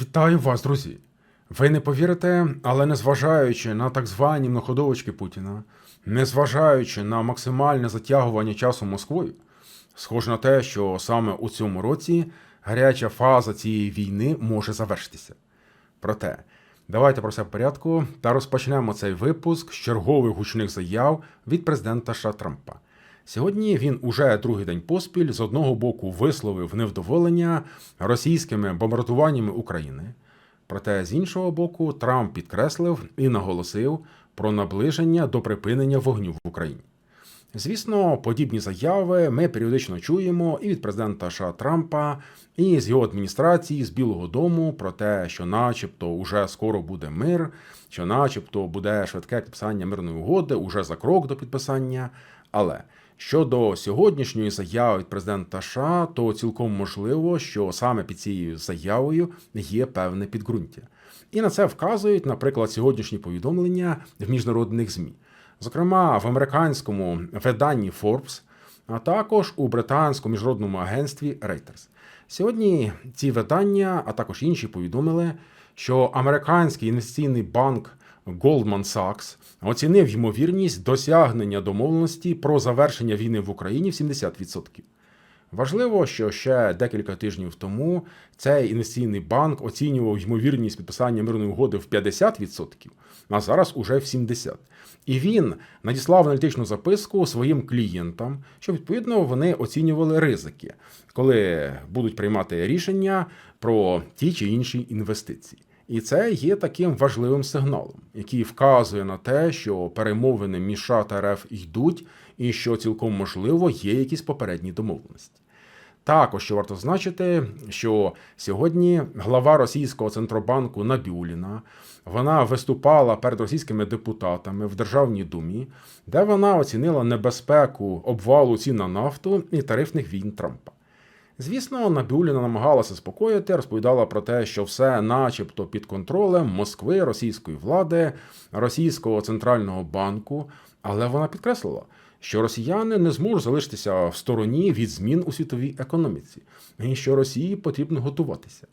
Вітаю вас, друзі! Ви не повірите, але незважаючи на так звані многоходовочки Путіна, незважаючи на максимальне затягування часу Москвою, схоже на те, що саме у цьому році гаряча фаза цієї війни може завершитися. Проте, давайте про все в порядку та розпочнемо цей випуск з чергових гучних заяв від президента США Трампа. Сьогодні він уже другий день поспіль з одного боку висловив невдоволення російськими бомбардуваннями України. Проте з іншого боку, Трамп підкреслив і наголосив про наближення до припинення вогню в Україні. Звісно, подібні заяви ми періодично чуємо і від президента США Трампа, і з його адміністрації, з Білого Дому про те, що, начебто, уже скоро буде мир, що, начебто, буде швидке підписання мирної угоди, уже за крок до підписання. Але щодо сьогоднішньої заяви від президента США, то цілком можливо, що саме під цією заявою є певне підґрунтя. І на це вказують, наприклад, сьогоднішні повідомлення в міжнародних ЗМІ, зокрема в американському виданні Forbes, а також у британському міжнародному агентстві Reuters. Сьогодні ці видання, а також інші повідомили, що американський інвестиційний банк Goldman Sachs оцінив ймовірність досягнення домовленості про завершення війни в Україні в 70%. Важливо, що ще декілька тижнів тому цей інвестиційний банк оцінював ймовірність підписання мирної угоди в 50%, а зараз уже в 70%. І він надіслав аналітичну записку своїм клієнтам, що відповідно вони оцінювали ризики, коли будуть приймати рішення про ті чи інші інвестиції. І це є таким важливим сигналом, який вказує на те, що перемовини між США та РФ йдуть, і що цілком можливо є якісь попередні домовленості. Також що варто значити, що сьогодні глава російського центробанку Набіуліна вона виступала перед російськими депутатами в Державній думі, де вона оцінила небезпеку обвалу цін на нафту і тарифних війн Трампа. Звісно, Набіуліна намагалася спокоїти, розповідала про те, що все, начебто, під контролем Москви, російської влади, російського центрального банку, але вона підкреслила, що росіяни не зможуть залишитися в стороні від змін у світовій економіці, і що Росії потрібно готуватися.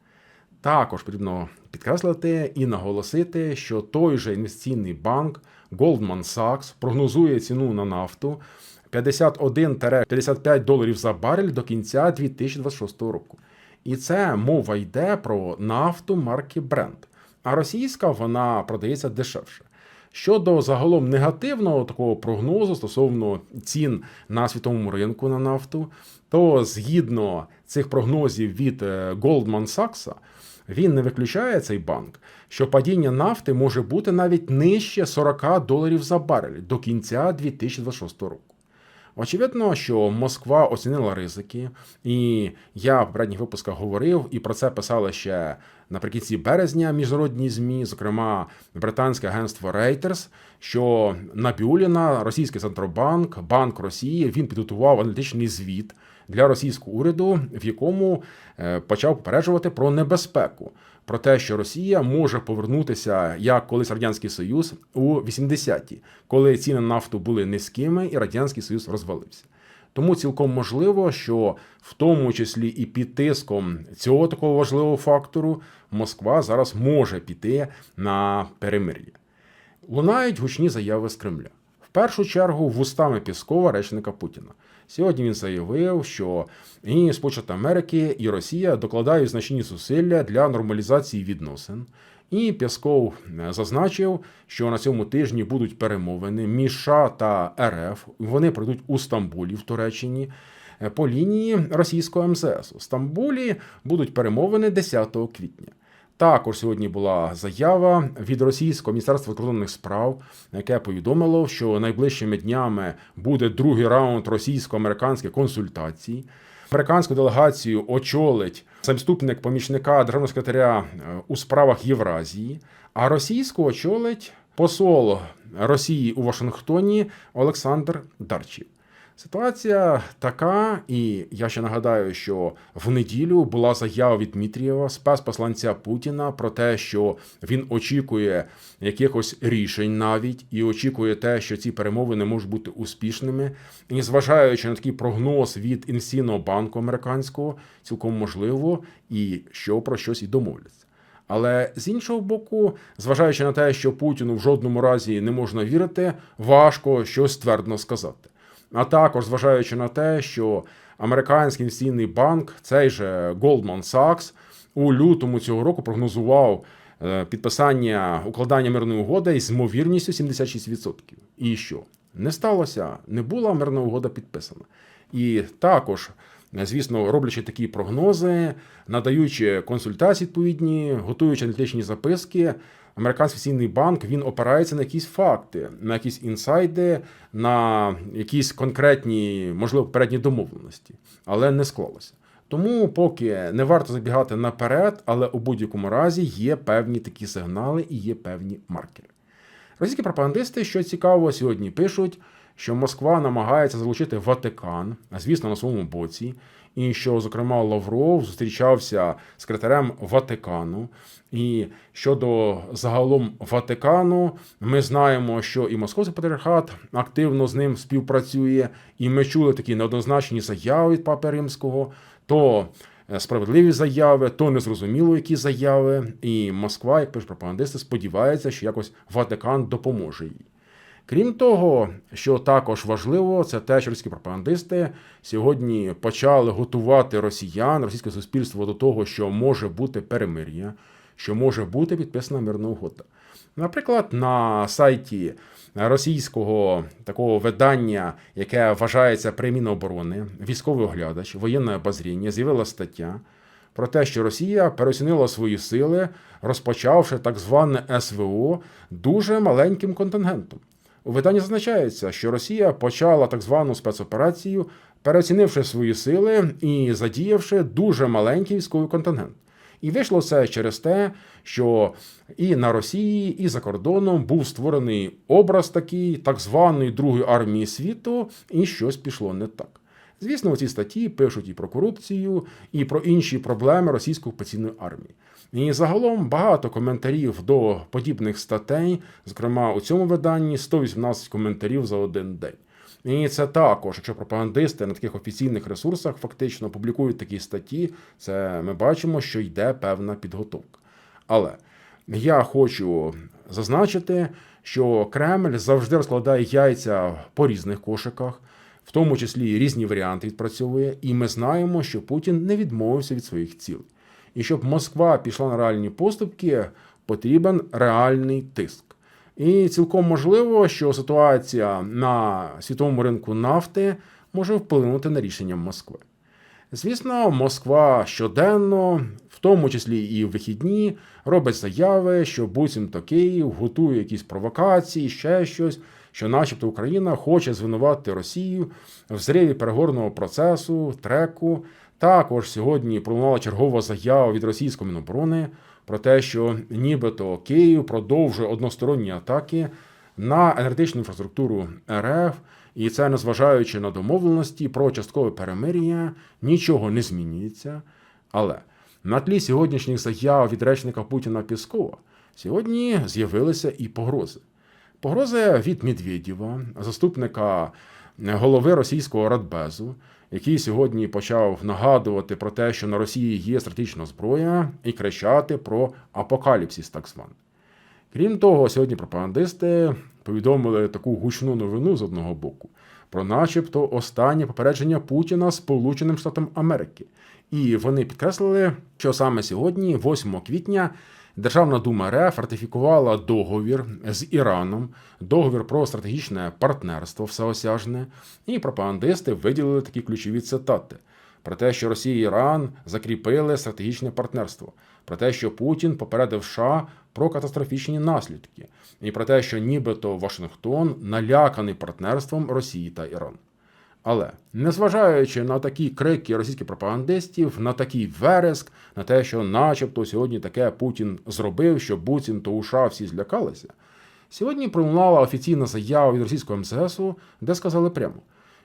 Також потрібно підкреслити і наголосити, що той же інвестиційний банк Goldman Sachs прогнозує ціну на нафту 51-55 доларів за барель до кінця 2026 року. І це мова йде про нафту марки Brent. А російська вона продається дешевше. Щодо загалом негативного такого прогнозу стосовно цін на світовому ринку на нафту, то згідно цих прогнозів від е, Goldman Sachs, він не виключає цей банк, що падіння нафти може бути навіть нижче 40 доларів за барель до кінця 2026 року. Очевидно, що Москва оцінила ризики, і я в попередніх випусках говорив, і про це писали ще наприкінці березня міжнародні змі, зокрема британське агентство Reuters, що Набіуліна, російський центробанк, Банк Росії, він підготував аналітичний звіт для російського уряду, в якому е, почав попереджувати про небезпеку. Про те, що Росія може повернутися як колись радянський Союз у 80-ті, коли ціни на нафту були низькими, і радянський Союз розвалився. Тому цілком можливо, що в тому числі і під тиском цього такого важливого фактору Москва зараз може піти на перемир'я. Лунають гучні заяви з Кремля. В першу чергу вустами Піскова, речника Путіна. Сьогодні він заявив, що і Сполучені Америки і Росія докладають значні зусилля для нормалізації відносин. І Пісков зазначив, що на цьому тижні будуть перемовини між США та РФ. Вони пройдуть у Стамбулі в Туреччині. По лінії російського МЗС у Стамбулі будуть перемовини 10 квітня. Також сьогодні була заява від російського міністерства закордонних справ, яке повідомило, що найближчими днями буде другий раунд російсько-американських консультацій. Американську делегацію очолить заступник помічника державного секретаря е, у справах Євразії, а російську очолить посол Росії у Вашингтоні Олександр Дарчів. Ситуація така, і я ще нагадаю, що в неділю була заява від Дмитрієва, спецпосланця Путіна, про те, що він очікує якихось рішень навіть і очікує те, що ці перемовини можуть бути успішними. І зважаючи на такий прогноз від інвестиційного банку американського, цілком можливо, і що про щось і домовляться. Але з іншого боку, зважаючи на те, що Путіну в жодному разі не можна вірити, важко щось твердо сказати. А також зважаючи на те, що американський інвестиційний банк, цей же Goldman Sachs, у лютому цього року прогнозував е, підписання укладання мирної угоди з ймовірністю 76%. І що? Не сталося, не була мирна угода підписана. І також, звісно, роблячи такі прогнози, надаючи консультації відповідні, готуючи аналітичні записки, американський інвестиційний банк він опирається на якісь факти, на якісь інсайди, на якісь конкретні, можливо, передні домовленості, але не склалося. Тому поки не варто забігати наперед, але у будь-якому разі є певні такі сигнали і є певні маркери. Російські пропагандисти, що цікаво, сьогодні пишуть, що Москва намагається залучити Ватикан, звісно, на своєму боці, і що, зокрема, Лавров зустрічався секретарем Ватикану. І щодо загалом Ватикану, ми знаємо, що і Московський патріархат активно з ним співпрацює, і ми чули такі неоднозначні заяви від Папи Римського. То е, справедливі заяви, то незрозуміло, які заяви. І Москва, як пишуть пропагандисти, сподівається, що якось Ватикан допоможе їй. Крім того, що також важливо, це те, що російські пропагандисти сьогодні почали готувати росіян, російське суспільство до того, що може бути перемир'я, що може бути підписана мирна угода. Наприклад, на сайті російського такого видання, яке вважається при Міноборони, військовий оглядач, воєнне обозріння, з'явила стаття про те, що Росія переоцінила свої сили, розпочавши так зване СВО дуже маленьким контингентом. У виданні зазначається, що Росія почала так звану спецоперацію, переоцінивши свої сили і задіявши дуже маленький військовий контингент. І вийшло це через те, що і на Росії, і за кордоном був створений образ такий так званої Другої армії світу, і щось пішло не так. Звісно, у статті пишуть і про корупцію, і про інші проблеми російської окупаційної армії. І загалом багато коментарів до подібних статей, зокрема у цьому виданні 118 коментарів за один день. І це також, якщо пропагандисти на таких офіційних ресурсах фактично публікують такі статті, це ми бачимо, що йде певна підготовка. Але я хочу зазначити, що Кремль завжди розкладає яйця по різних кошиках, в тому числі різні варіанти відпрацьовує, і ми знаємо, що Путін не відмовився від своїх цілей. І щоб Москва пішла на реальні поступки, потрібен реальний тиск. І цілком можливо, що ситуація на світовому ринку нафти може вплинути на рішення Москви. Звісно, Москва щоденно, в тому числі і в вихідні, робить заяви, що буцімто Київ готує якісь провокації, ще щось, що, начебто, Україна хоче звинувати Росію в зриві переговорного процесу, треку. Також сьогодні пролунала чергова заява від російської міноборони про те, що нібито Київ продовжує односторонні атаки на енергетичну інфраструктуру РФ, і це, незважаючи на домовленості про часткове перемир'я, нічого не змінюється. Але на тлі сьогоднішніх заяв від речника Путіна Піскова сьогодні з'явилися і погрози. Погрози від Медведєва, заступника голови російського радбезу, який сьогодні почав нагадувати про те, що на Росії є стратегічна зброя, і кричати про апокаліпсис, так званий. Крім того, сьогодні пропагандисти повідомили таку гучну новину з одного боку про, начебто, останнє попередження Путіна Сполученим Штатам Америки. І вони підкреслили, що саме сьогодні, 8 квітня, Державна дума РФ ратифікувала договір з Іраном, договір про стратегічне партнерство всеосяжне, і пропагандисти виділили такі ключові цитати про те, що Росія і Іран закріпили стратегічне партнерство, про те, що Путін попередив США про катастрофічні наслідки, і про те, що нібито Вашингтон наляканий партнерством Росії та Ірану. Але незважаючи на такі крики російських пропагандистів, на такий вереск, на те, що, начебто, сьогодні таке Путін зробив, що буцімто у США всі злякалися, сьогодні пролунала офіційна заява від російського МЗСу, де сказали прямо,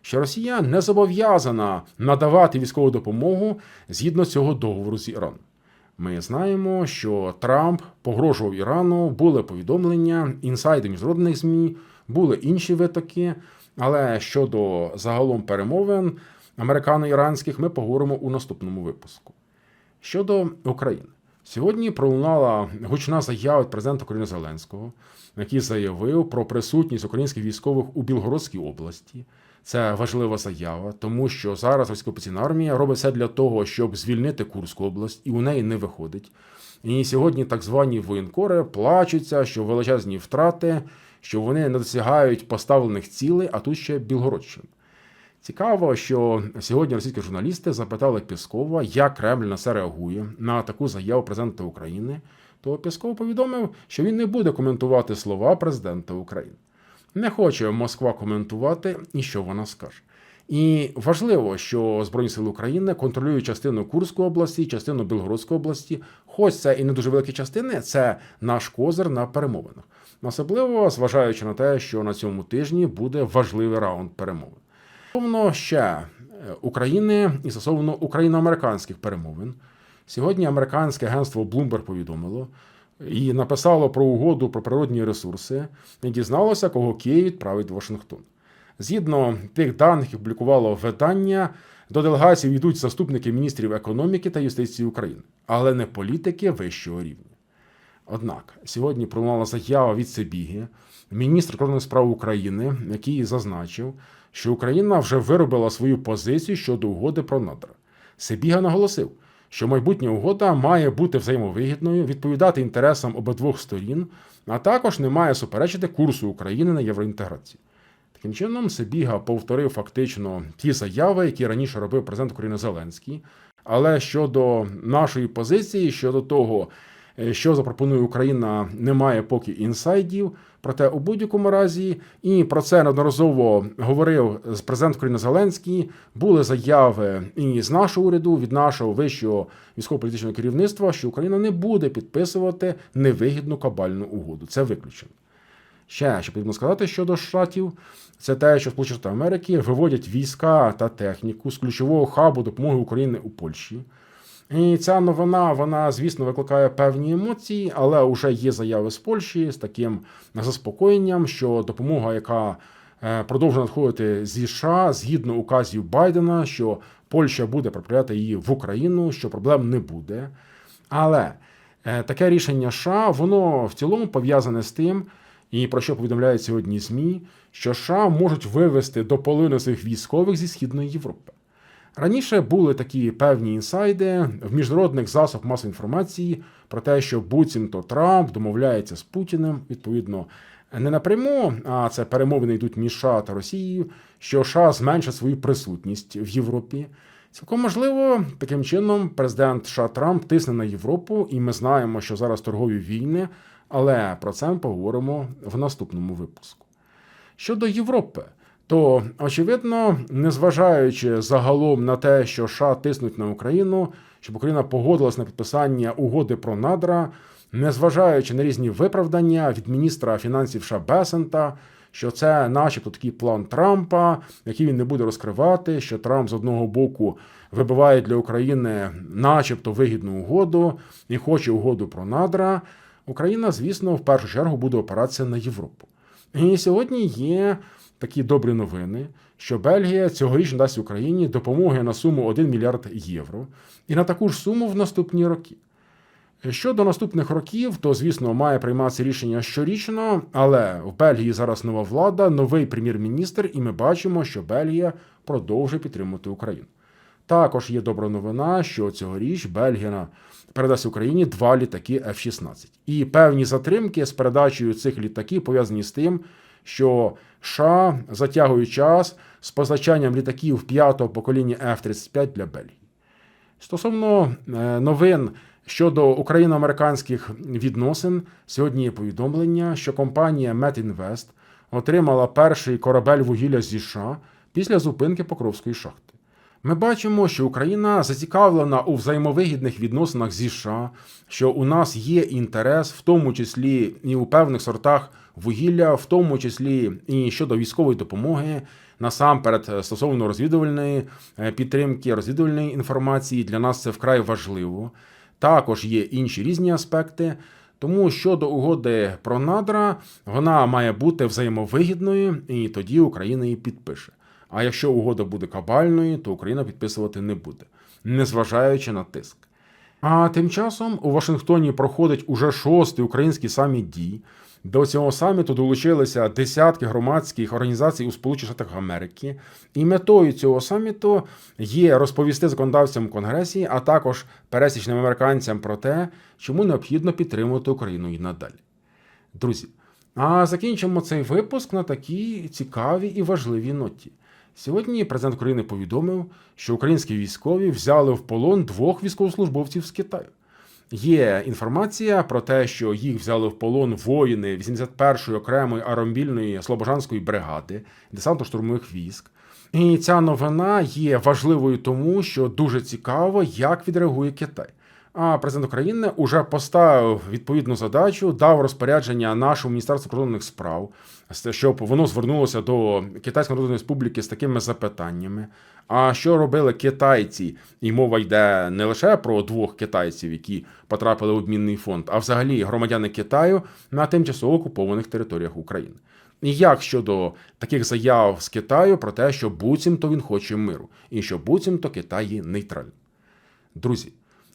що Росія не зобов'язана надавати військову допомогу згідно цього договору з Іраном. Ми знаємо, що Трамп погрожував Ірану, були повідомлення, інсайди міжнародних ЗМІ, були інші витоки. Але щодо загалом перемовин американо-іранських ми поговоримо у наступному випуску. Щодо України, Сьогодні пролунала гучна заява від президента України Зеленського, який заявив про присутність українських військових у Білгородській області. Це важлива заява, тому що зараз окупаційна армія робить все для того, щоб звільнити Курську область, і у неї не виходить. І сьогодні так звані воєнкори плачуться, що величезні втрати, що вони не досягають поставлених цілей, а тут ще Білгородщина. Цікаво, що сьогодні російські журналісти запитали Піскова, як Кремль на це реагує на таку заяву президента України. То Пісков повідомив, що він не буде коментувати слова президента України. Не хоче Москва коментувати і що вона скаже. І важливо, що Збройні сили України контролюють частину Курської області, частину Білгородської області. Хоч це і не дуже великі частини, це наш козир на перемовинах. Особливо зважаючи на те, що на цьому тижні буде важливий раунд перемовин. Стосовно ще е, України і стосовно україно-американських перемовин. Сьогодні американське агентство Bloomberg повідомило і написало про угоду про природні ресурси і дізналося, кого Київ відправить в Вашингтон. Згідно тих даних, які публікувало видання, до делегації йдуть заступники міністрів економіки та юстиції України, але не політики вищого рівня. Однак сьогодні пролунала заява від Сибіги, міністр кордонних справ України, який зазначив, що Україна вже виробила свою позицію щодо угоди про надра. Сибіга наголосив, що майбутня угода має бути взаємовигідною, відповідати інтересам обидвох сторін, а також не має суперечити курсу України на євроінтеграцію. Таким чином, Сибіга повторив фактично ті заяви, які раніше робив президент України Зеленський. Але щодо нашої позиції, щодо того, е, що запропонує Україна, немає поки інсайдів. Проте у будь-якому разі, і про це неодноразово говорив з президент України Зеленський. Були заяви і з нашого уряду, від нашого вищого військово-політичного керівництва, що Україна не буде підписувати невигідну кабальну угоду. Це виключено. Ще що потрібно сказати щодо штатів, це те, що Сполучені Штати Америки виводять війська та техніку з ключового хабу допомоги України у Польщі. І ця новина, вона, звісно, викликає певні емоції, але вже є заяви з Польщі з таким заспокоєнням, що допомога, яка е, продовжує надходити зі США, згідно указів Байдена, що Польща буде приприяти її в Україну, що проблем не буде. Але е, таке рішення США, воно в цілому пов'язане з тим. І про що повідомляють сьогодні ЗМІ, що США можуть вивести до половини своїх військових зі Східної Європи. Раніше були такі певні інсайди в міжнародних засобах масової інформації про те, що буцімто Трамп домовляється з Путіним, відповідно, не напряму, а це перемовини йдуть між США та Росією, що США зменшить свою присутність в Європі. Цілком можливо, таким чином президент США Трамп тисне на Європу, і ми знаємо, що зараз торгові війни, але про це ми поговоримо в наступному випуску. Щодо Європи, то очевидно, незважаючи загалом на те, що США тиснуть на Україну, щоб Україна погодилась на підписання угоди про надра, незважаючи на різні виправдання від міністра фінансів США Бесента, що це, начебто, такий план Трампа, який він не буде розкривати, що Трамп з одного боку вибиває для України, начебто, вигідну угоду і хоче угоду про надра. Україна, звісно, в першу чергу буде опиратися на Європу. І сьогодні є такі добрі новини, що Бельгія цьогоріч дасть Україні допомоги на суму 1 мільярд євро і на таку ж суму в наступні роки. Щодо наступних років, то, звісно, має прийматися рішення щорічно, але в Бельгії зараз нова влада, новий прем'єр-міністр, і ми бачимо, що Бельгія продовжує підтримувати Україну. Також є добра новина, що цьогоріч Бельгія передасть Україні два літаки F-16. І певні затримки з передачею цих літаків пов'язані з тим, що США затягують час з позначанням літаків п'ятого покоління F-35 для Бельгії. Стосовно е, новин щодо україно-американських відносин, сьогодні є повідомлення, що компанія Метінвест отримала перший корабель вугілля зі США після зупинки Покровської шахти. Ми бачимо, що Україна зацікавлена у взаємовигідних відносинах зі США, що у нас є інтерес, в тому числі і у певних сортах вугілля, в тому числі і щодо військової допомоги, насамперед стосовно розвідувальної е, підтримки, розвідувальної інформації. Для нас це вкрай важливо. Також є інші різні аспекти. Тому щодо угоди про надра, вона має бути взаємовигідною, і тоді Україна її підпише. А якщо угода буде кабальною, то Україна підписувати не буде, незважаючи на тиск. А тим часом у Вашингтоні проходить уже шостий український саміт дій. До цього саміту долучилися десятки громадських організацій у Сполучених Штатах Америки. І метою цього саміту є розповісти законодавцям Конгресі, а також пересічним американцям про те, чому необхідно підтримувати Україну і надалі. Друзі, а закінчимо цей випуск на такій цікавій і важливій ноті. Сьогодні президент України повідомив, що українські військові взяли в полон двох військовослужбовців з Китаю. Є інформація про те, що їх взяли в полон воїни 81-ї окремої аеромобільної Слобожанської бригади десантно-штурмових військ. І ця новина є важливою тому, що дуже цікаво, як відреагує Китай. А президент України уже поставив відповідну задачу, дав розпорядження нашому міністерству кордонних справ, щоб воно звернулося до Китайської Народної Республіки з такими запитаннями. А що робили китайці? І мова йде не лише про двох китайців, які потрапили в обмінний фонд, а взагалі громадяни Китаю на тимчасово окупованих територіях України. І як щодо таких заяв з Китаю про те, що буцімто він хоче миру, і що буцімто Китай є нейтральним. Друзі,